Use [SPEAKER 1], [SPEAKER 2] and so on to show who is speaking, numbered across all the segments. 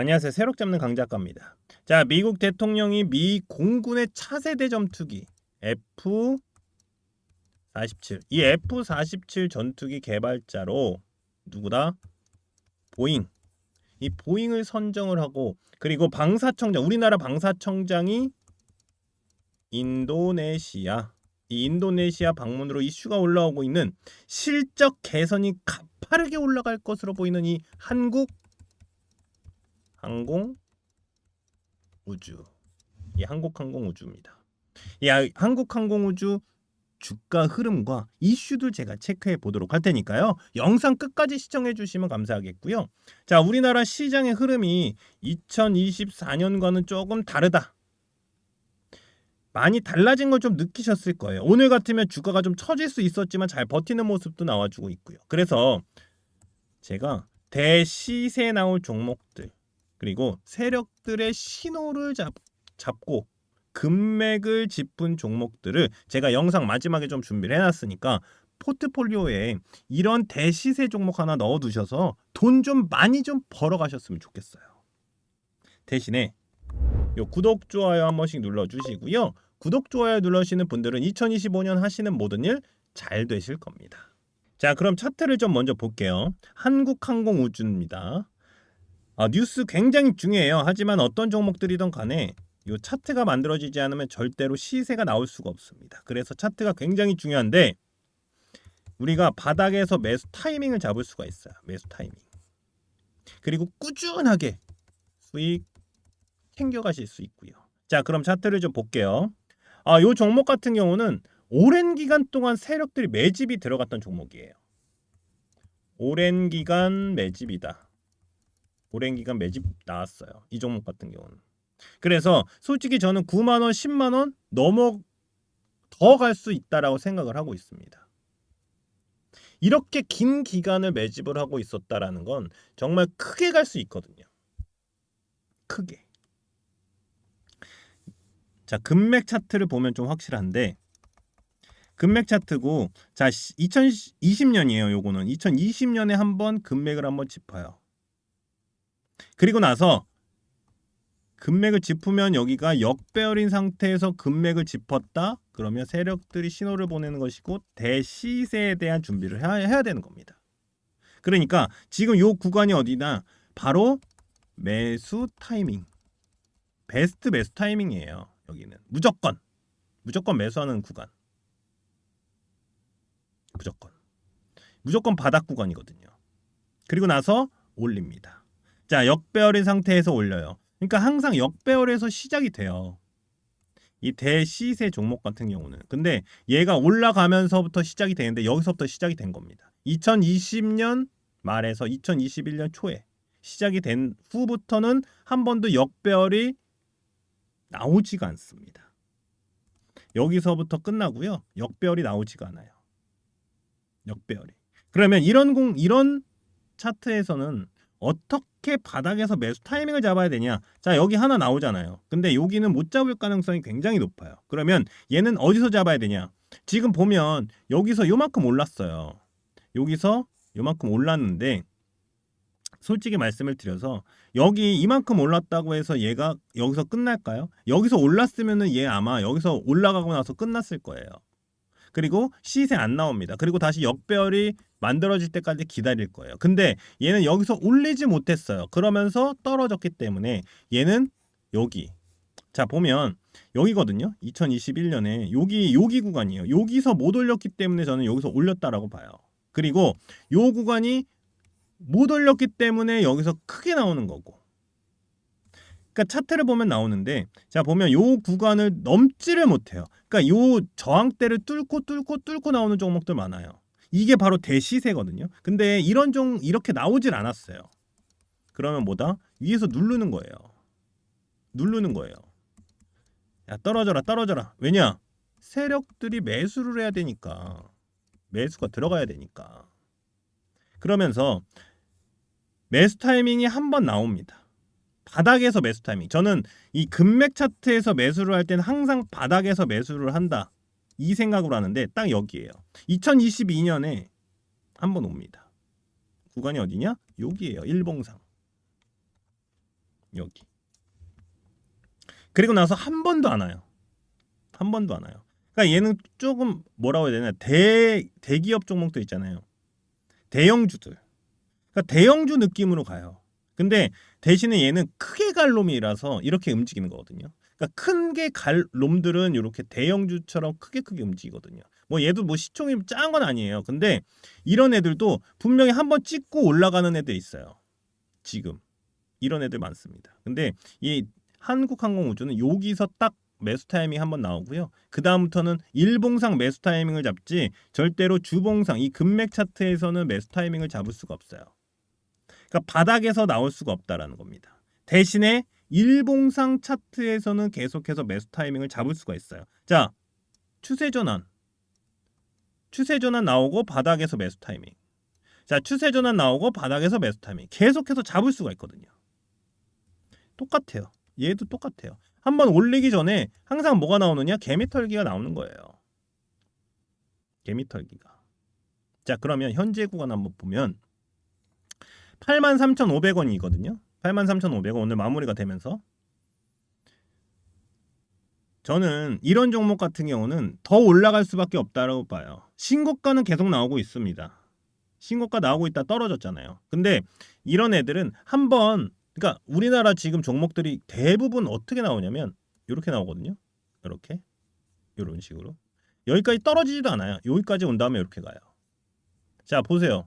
[SPEAKER 1] 안녕하세요. 새록 잡는 강 작가입니다. 자, 미국 대통령이 미 공군의 차세대 전투기 F-47. 이 F-47 전투기 개발자로 누구다? 보잉. 이 보잉을 선정을 하고 그리고 방사청장 우리나라 방사청장이 인도네시아 이 인도네시아 방문으로 이슈가 올라오고 있는 실적 개선이 가파르게 올라갈 것으로 보이는 이 한국 항공 우주 이 한국 항공 우주입니다. 이 아- 한국 항공 우주 주가 흐름과 이슈들 제가 체크해 보도록 할 테니까요. 영상 끝까지 시청해 주시면 감사하겠고요. 자, 우리나라 시장의 흐름이 2024년과는 조금 다르다. 많이 달라진 걸 좀 느끼셨을 거예요. 오늘 같으면 주가가 좀 처질 수 있었지만 잘 버티는 모습도 나와주고 있고요. 그래서 제가 대시세 나올 종목들 그리고 세력들의 신호를 잡, 잡고 금맥을 짚은 종목들을 제가 영상 마지막에 좀 준비를 해놨으니까 포트폴리오에 이런 대시세 종목 하나 넣어두셔서 돈 좀 많이 좀 벌어가셨으면 좋겠어요. 대신에 요 구독 좋아요 한 번씩 눌러주시고요. 구독 좋아요 눌러주시는 분들은 2025년 하시는 모든 일 잘 되실 겁니다. 자, 그럼 차트를 좀 먼저 볼게요. 한국항공우주입니다. 아, 뉴스 굉장히 중요해요. 하지만 어떤 종목들이든 간에 이 차트가 만들어지지 않으면 절대로 시세가 나올 수가 없습니다. 그래서 차트가 굉장히 중요한데 우리가 바닥에서 매수 타이밍을 잡을 수가 있어요. 매수 타이밍. 그리고 꾸준하게 수익 챙겨가실 수 있고요. 자, 그럼 차트를 좀 볼게요. 아, 요 종목 같은 경우는 오랜 기간 동안 세력들이 매집이 들어갔던 종목이에요. 오랜 기간 매집이다. 오랜 기간 매집 나왔어요. 이 종목 같은 경우는. 그래서 솔직히 저는 9만 원, 10만 원 넘어 더 갈 수 있다라고 생각을 하고 있습니다. 이렇게 긴 기간을 매집을 하고 있었다라는 건 정말 크게 갈 수 있거든요. 크게. 자, 금맥 차트를 보면 좀 확실한데 금맥 차트고 자 2020년이에요. 요거는 2020년에 한번 금맥을 한번 짚어요. 그리고 나서 금맥을 짚으면 여기가 역배열인 상태에서 금맥을 짚었다. 그러면 세력들이 신호를 보내는 것이고 대시세에 대한 준비를 해야, 해야 되는 겁니다. 그러니까 지금 요 구간이 어디나 바로 매수 타이밍. 베스트 매수 타이밍이에요. 여기는 무조건 무조건 매수하는 구간. 무조건 무조건 바닥 구간이거든요. 그리고 나서 올립니다. 자 역배열인 상태에서 올려요. 그러니까 항상 역배열에서 시작이 돼요. 이 대시세 종목 같은 경우는 근데 얘가 올라가면서부터 시작이 되는데 여기서부터 시작이 된 겁니다. 2020년 말에서 2021년 초에 시작이 된 후부터는 한 번도 역배열이 나오지가 않습니다. 여기서부터 끝나고요. 역배열이 나오지가 않아요. 역배열이. 그러면 이런 공 이런 차트에서는 어떻게 바닥에서 매수 타이밍을 잡아야 되냐? 자, 여기 하나 나오잖아요. 근데 여기는 못 잡을 가능성이 굉장히 높아요. 그러면 얘는 어디서 잡아야 되냐? 지금 보면 여기서 요만큼 올랐어요. 여기서 요만큼 올랐는데 솔직히 말씀을 드려서 여기 이만큼 올랐다고 해서 얘가 여기서 끝날까요? 여기서 올랐으면은 얘 아마 여기서 올라가고 나서 끝났을 거예요. 그리고 시세 안 나옵니다. 그리고 다시 역배열이 만들어질 때까지 기다릴 거예요. 근데 얘는 여기서 올리지 못했어요. 그러면서 떨어졌기 때문에 얘는 여기 자 보면 여기거든요. 2021년에 여기 여기 구간이에요. 여기서 못 올렸기 때문에 저는 여기서 올렸다라고 봐요. 그리고 요 구간이 못 올렸기 때문에 여기서 크게 나오는 거고. 그러니까 차트를 보면 나오는데 자 보면 요 구간을 넘지를 못해요. 그러니까 요 저항대를 뚫고 뚫고 뚫고 나오는 종목들 많아요. 이게 바로 대시세거든요. 근데 이런 종 이렇게 나오질 않았어요. 그러면 뭐다? 위에서 누르는 거예요. 누르는 거예요. 야 떨어져라 떨어져라. 왜냐? 세력들이 매수를 해야 되니까 매수가 들어가야 되니까. 그러면서 매수 타이밍이 한 번 나옵니다. 바닥에서 매수 타이밍. 저는 이 금맥 차트에서 매수를 할 때는 항상 바닥에서 매수를 한다. 이 생각으로 하는데 딱 여기에요. 2022년에 한번 옵니다. 구간이 어디냐? 여기에요. 일봉상. 여기. 그리고 나서 한 번도 안 와요. 한 번도 안 와요. 그러니까 얘는 조금 뭐라고 해야 되나 대 대기업 종목도 있잖아요. 대형주들. 그러니까 대형주 느낌으로 가요. 근데 대신에 얘는 크게 갈 놈이라서 이렇게 움직이는 거거든요. 그러니까 큰 게 갈 놈들은 이렇게 대형주처럼 크게 크게 움직이거든요. 뭐 얘도 뭐 시총이 작은 건 아니에요. 근데 이런 애들도 분명히 한번 찍고 올라가는 애들 있어요. 지금 이런 애들 많습니다. 근데 이 한국항공우주는 여기서 딱 매수 타이밍 한번 나오고요. 그 다음부터는 일봉상 매수 타이밍을 잡지 절대로 주봉상 이 금맥 차트에서는 매수 타이밍을 잡을 수가 없어요. 그러니까 바닥에서 나올 수가 없다라는 겁니다. 대신에 일봉상 차트에서는 계속해서 매수 타이밍을 잡을 수가 있어요. 자, 추세 전환. 추세 전환 나오고 바닥에서 매수 타이밍. 자, 추세 전환 나오고 바닥에서 매수 타이밍. 계속해서 잡을 수가 있거든요. 똑같아요. 얘도 똑같아요. 한번 올리기 전에 항상 뭐가 나오느냐? 개미털기가 나오는 거예요. 개미털기가. 자, 그러면 현재 구간 한번 보면 83,500원이거든요. 83,500원 오늘 마무리가 되면서 저는 이런 종목 같은 경우는 더 올라갈 수밖에 없다고 봐요. 신고가는 계속 나오고 있습니다. 신고가 나오고 있다 떨어졌잖아요. 근데 이런 애들은 한번 그러니까 우리나라 지금 종목들이 대부분 어떻게 나오냐면 이렇게 나오거든요. 이렇게 이런 식으로 여기까지 떨어지지도 않아요. 여기까지 온 다음에 이렇게 가요. 자 보세요.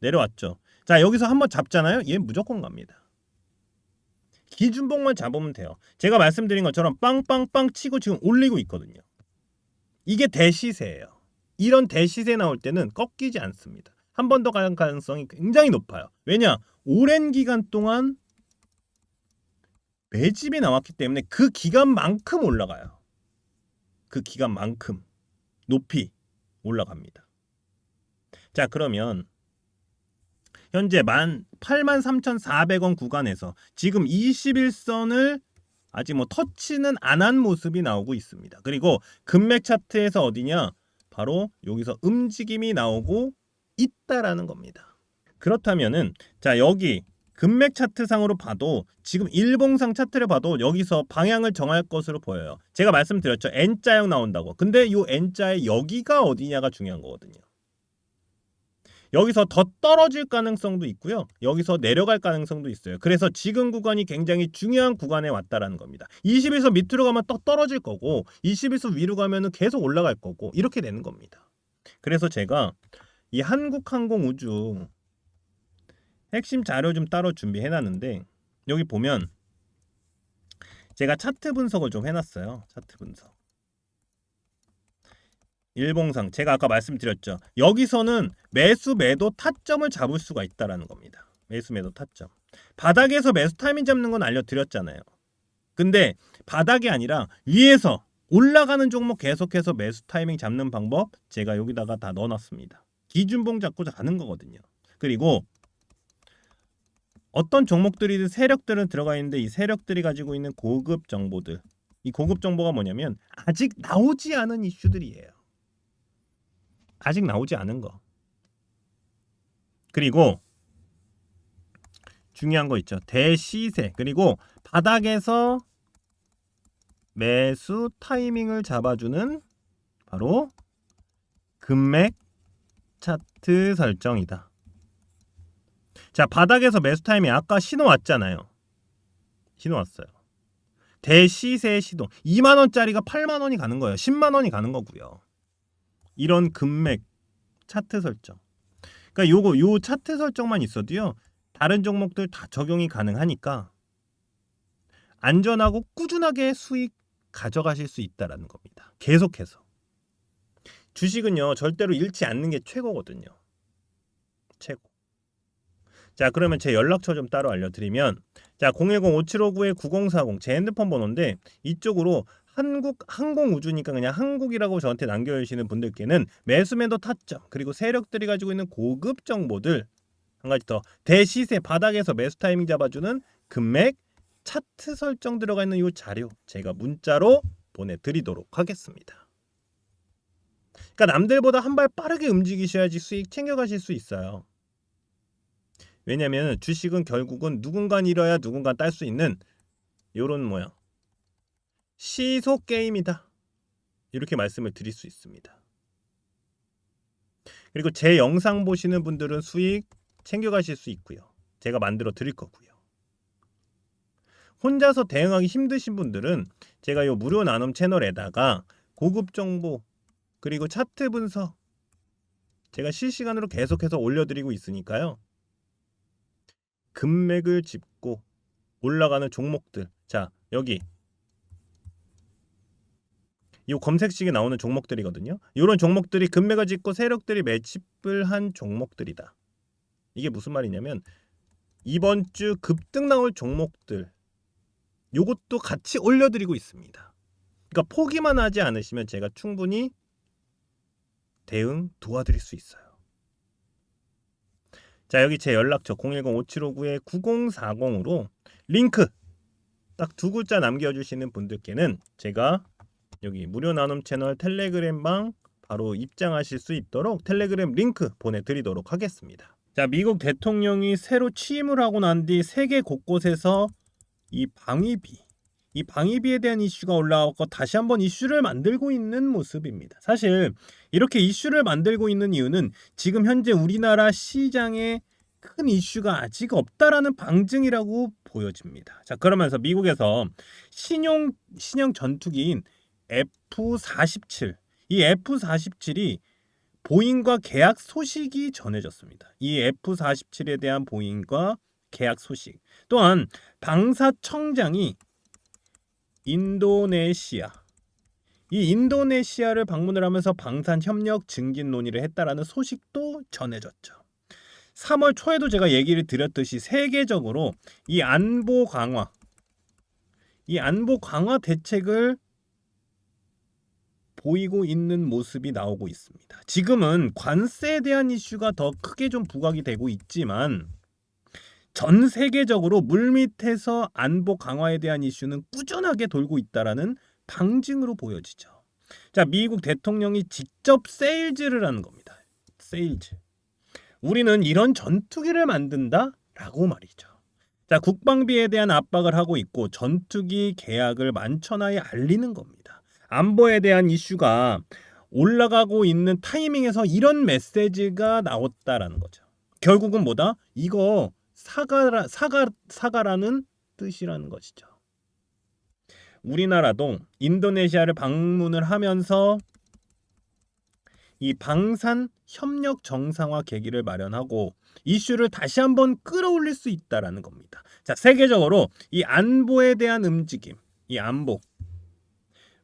[SPEAKER 1] 내려왔죠. 자 여기서 한번 잡잖아요. 얘 무조건 갑니다. 기준봉만 잡으면 돼요. 제가 말씀드린 것처럼 빵빵빵 치고 지금 올리고 있거든요. 이게 대시세예요. 이런 대시세 나올 때는 꺾이지 않습니다. 한 번 더 가는 가능성이 굉장히 높아요. 왜냐? 오랜 기간 동안 매집이 나왔기 때문에 그 기간만큼 올라가요. 그 기간만큼 높이 올라갑니다. 자, 그러면 현재 만 83,400원 구간에서 지금 21선을 아직 뭐 터치는 안 한 모습이 나오고 있습니다. 그리고 금맥 차트에서 어디냐? 바로 여기서 움직임이 나오고 있다라는 겁니다. 그렇다면은 자, 여기 금맥 차트상으로 봐도 지금 일봉상 차트를 봐도 여기서 방향을 정할 것으로 보여요. 제가 말씀드렸죠. N자형 나온다고. 근데 이 N자의 여기가 어디냐가 중요한 거거든요. 여기서 더 떨어질 가능성도 있고요. 여기서 내려갈 가능성도 있어요. 그래서 지금 구간이 굉장히 중요한 구간에 왔다라는 겁니다. 20에서 밑으로 가면 또 떨어질 거고 20에서 위로 가면 은 계속 올라갈 거고 이렇게 되는 겁니다. 그래서 제가 이 한국항공우주 핵심 자료 좀 따로 준비해 놨는데 여기 보면 제가 차트 분석을 좀 해놨어요. 차트 분석. 일봉상 제가 아까 말씀드렸죠. 여기서는 매수 매도 타점을 잡을 수가 있다라는 겁니다. 매수 매도 타점. 바닥에서 매수 타이밍 잡는 건 알려드렸잖아요. 근데 바닥이 아니라 위에서 올라가는 종목 계속해서 매수 타이밍 잡는 방법 제가 여기다가 다 넣어놨습니다. 기준봉 잡고 가는 거거든요. 그리고 어떤 종목들이든 세력들은 들어가 있는데 이 세력들이 가지고 있는 고급 정보들 이 고급 정보가 뭐냐면 아직 나오지 않은 이슈들이에요. 아직 나오지 않은 거. 그리고 중요한 거 있죠. 대시세. 그리고 바닥에서 매수 타이밍을 잡아주는 바로 금맥 차트 설정이다. 자, 바닥에서 매수 타이밍 아까 신호 왔잖아요. 신호 왔어요. 대시세 시도 2만 원짜리가 8만 원이 가는 거예요. 10만 원이 가는 거고요. 이런 금맥 차트 설정. 그러니까 요거 요 차트 설정만 있어도요. 다른 종목들 다 적용이 가능하니까 안전하고 꾸준하게 수익 가져가실 수 있다라는 겁니다. 계속해서. 주식은요. 절대로 잃지 않는 게 최고거든요. 최고. 자, 그러면 제 연락처 좀 따로 알려드리면 자, 010-5759-9040 제 핸드폰 번호인데 이쪽으로 한국 항공우주니까 그냥 한국이라고 저한테 남겨주시는 분들께는 매수매도 타점 그리고 세력들이 가지고 있는 고급 정보들 한 가지 더 대시세 바닥에서 매수 타이밍 잡아주는 금맥 차트 설정 들어가 있는 이 자료 제가 문자로 보내드리도록 하겠습니다. 그러니까 남들보다 한 발 빠르게 움직이셔야지 수익 챙겨가실 수 있어요. 왜냐면 주식은 결국은 누군가 잃어야 누군가 딸 수 있는 요런 뭐야 시속 게임이다. 이렇게 말씀을 드릴 수 있습니다. 그리고 제 영상 보시는 분들은 수익 챙겨가실 수 있고요. 제가 만들어 드릴 거고요. 혼자서 대응하기 힘드신 분들은 제가 요 무료 나눔 채널에다가 고급 정보 그리고 차트 분석 제가 실시간으로 계속해서 올려드리고 있으니까요. 금맥을 짚고 올라가는 종목들. 자, 여기 이 검색식에 나오는 종목들이거든요. 이런 종목들이 금맥을 짚고 세력들이 매집을 한 종목들이다. 이게 무슨 말이냐면 이번 주 급등 나올 종목들 요것도 같이 올려드리고 있습니다. 그러니까 포기만 하지 않으시면 제가 충분히 대응 도와드릴 수 있어요. 자 여기 제 연락처 010-5759-9040으로 링크 딱 두 글자 남겨주시는 분들께는 제가 여기 무료 나눔 채널 텔레그램방 바로 입장하실 수 있도록 텔레그램 링크 보내드리도록 하겠습니다. 자 미국 대통령이 새로 취임을 하고 난 뒤 세계 곳곳에서 이 방위비 이 방위비에 대한 이슈가 올라왔고 다시 한번 이슈를 만들고 있는 모습입니다. 사실 이렇게 이슈를 만들고 있는 이유는 지금 현재 우리나라 시장에 큰 이슈가 아직 없다라는 방증이라고 보여집니다. 자 그러면서 미국에서 신용 신형 전투기인 F-47 이 F-47이 보잉과 계약 소식이 전해졌습니다. 이 F-47에 대한 보잉과 계약 소식 또한 방사청장이 인도네시아 이 인도네시아를 방문을 하면서 방산 협력 증진 논의를 했다라는 소식도 전해졌죠. 3월 초에도 제가 얘기를 드렸듯이 세계적으로 이 안보 강화 이 안보 강화 대책을 보이고 있는 모습이 나오고 있습니다. 지금은 관세에 대한 이슈가 더 크게 좀 부각이 되고 있지만 전 세계적으로 물밑에서 안보 강화에 대한 이슈는 꾸준하게 돌고 있다라는 방증으로 보여지죠. 자, 미국 대통령이 직접 세일즈를 하는 겁니다. 세일즈. 우리는 이런 전투기를 만든다라고 말이죠. 자, 국방비에 대한 압박을 하고 있고 전투기 계약을 만천하에 알리는 겁니다. 안보에 대한 이슈가 올라가고 있는 타이밍에서 이런 메시지가 나왔다라는 거죠. 결국은 뭐다? 이거 사과라 사과 사과라는 뜻이라는 것이죠. 우리나라도 인도네시아를 방문을 하면서 이 방산 협력 정상화 계기를 마련하고 이슈를 다시 한번 끌어올릴 수 있다라는 겁니다. 자, 세계적으로 이 안보에 대한 움직임, 이 안보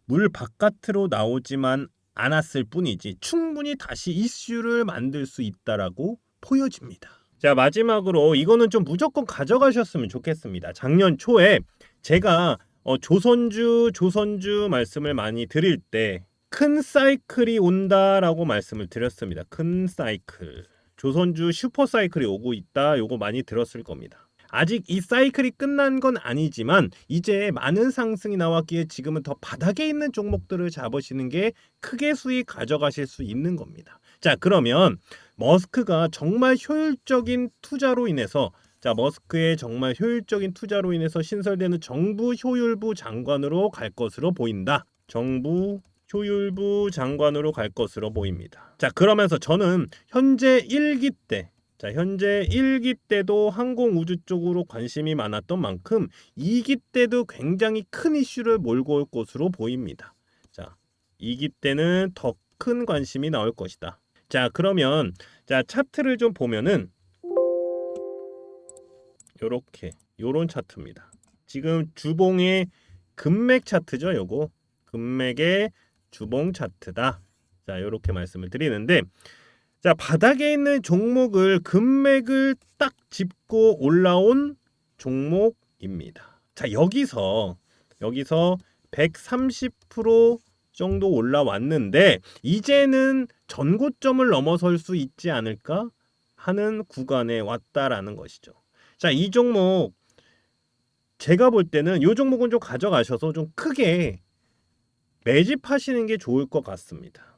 [SPEAKER 1] 물 바깥으로 나오지만 않았을 뿐이지 충분히 다시 이슈를 만들 수 있다라고 보여집니다. 자 마지막으로 이거는 좀 무조건 가져가셨으면 좋겠습니다. 작년 초에 제가 어, 조선주 조선주 말씀을 많이 드릴 때 큰 사이클이 온다라고 말씀을 드렸습니다. 큰 사이클 조선주 슈퍼 사이클이 오고 있다. 요거 많이 들었을 겁니다. 아직 이 사이클이 끝난 건 아니지만 이제 많은 상승이 나왔기에 지금은 더 바닥에 있는 종목들을 잡으시는 게 크게 수익 가져가실 수 있는 겁니다. 자 그러면 머스크가 정말 효율적인 투자로 인해서 자 머스크의 정말 효율적인 투자로 인해서 신설되는 정부 효율부 장관으로 갈 것으로 보인다. 정부 효율부 장관으로 갈 것으로 보입니다. 자 그러면서 저는 현재 1기 때 자, 현재 1기 때도 항공우주 쪽으로 관심이 많았던 만큼 2기 때도 굉장히 큰 이슈를 몰고 올 것으로 보입니다. 자, 2기 때는 더 큰 관심이 나올 것이다. 자, 그러면 자, 차트를 좀 보면은 요렇게 요런 차트입니다. 지금 주봉의 금맥 차트죠, 요거. 금맥의 주봉 차트다. 자, 요렇게 말씀을 드리는데 자, 바닥에 있는 종목을 금맥을 딱 짚고 올라온 종목입니다. 자, 여기서 여기서 130% 정도 올라왔는데 이제는 전고점을 넘어설 수 있지 않을까 하는 구간에 왔다라는 것이죠. 자, 이 종목 제가 볼 때는 이 종목은 좀 가져가셔서 좀 크게 매집하시는 게 좋을 것 같습니다.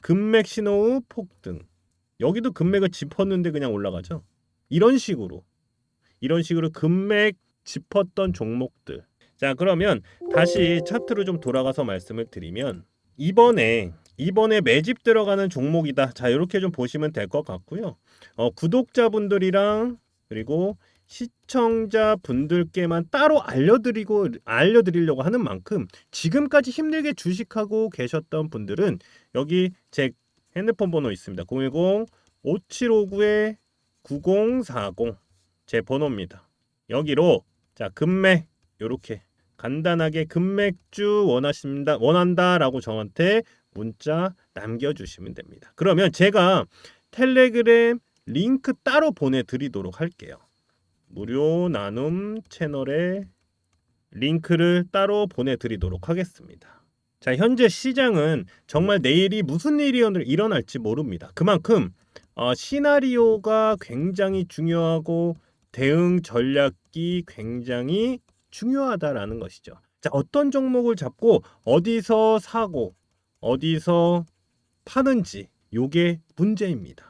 [SPEAKER 1] 금맥 신호 폭등. 여기도 금맥을 짚었는데 그냥 올라가죠. 이런 식으로 이런 식으로 금맥 짚었던 종목들. 자, 그러면 다시 차트로 좀 돌아가서 말씀을 드리면 이번에 이번에 매집 들어가는 종목이다. 자, 이렇게 좀 보시면 될 것 같고요. 어, 구독자분들이랑 그리고 시청자분들께만 따로 알려드리고 알려드리려고 하는 만큼 지금까지 힘들게 주식하고 계셨던 분들은 여기 제 핸드폰 번호 있습니다. 010 5759에 9040 제 번호입니다. 여기로 자 금맥 요렇게 간단하게 금맥주 원하십니다 원한다라고 저한테 문자 남겨주시면 됩니다. 그러면 제가 텔레그램 링크 따로 보내드리도록 할게요. 무료 나눔 채널에 링크를 따로 보내드리도록 하겠습니다. 자 현재 시장은 정말 내일이 무슨 일이 일어날지 모릅니다. 그만큼 어, 시나리오가 굉장히 중요하고 대응 전략이 굉장히 중요하다라는 것이죠. 자, 어떤 종목을 잡고 어디서 사고 어디서 파는지 요게 문제입니다.